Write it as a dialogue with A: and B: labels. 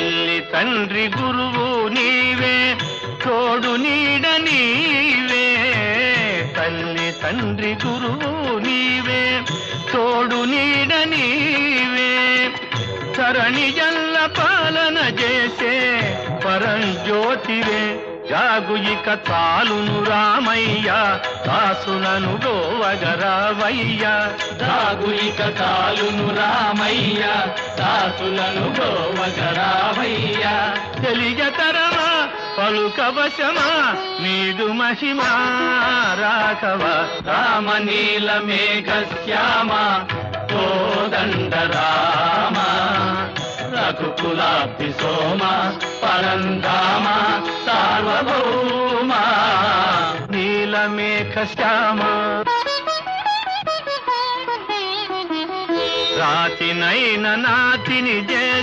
A: తల్లి తండ్రి గురువు నీవే తోడు నీడ నీవే. తల్లి తండ్రి గురువు నీవే తోడు నీడ నీవే. సరణి జల్ల పాలన చేసే పరంజ్యోతివే. జాగు ఇక చాలును రామయ్య దాసులను గోవగరావయ్య.
B: దాగు ఇక రామయ్య దాసులను గోవగరామయ్య
A: తెలియతరమా పలుకవశమా నీదు మహిమా రాఘవ
B: రామ నీల మేఘ శ్యామ కోదండ రామ రఘుకులాబ్ది సోమ పరంధామ సార్వభౌమ
A: నీలమేఘ శ్యామ రాతినైన నాతిని జయ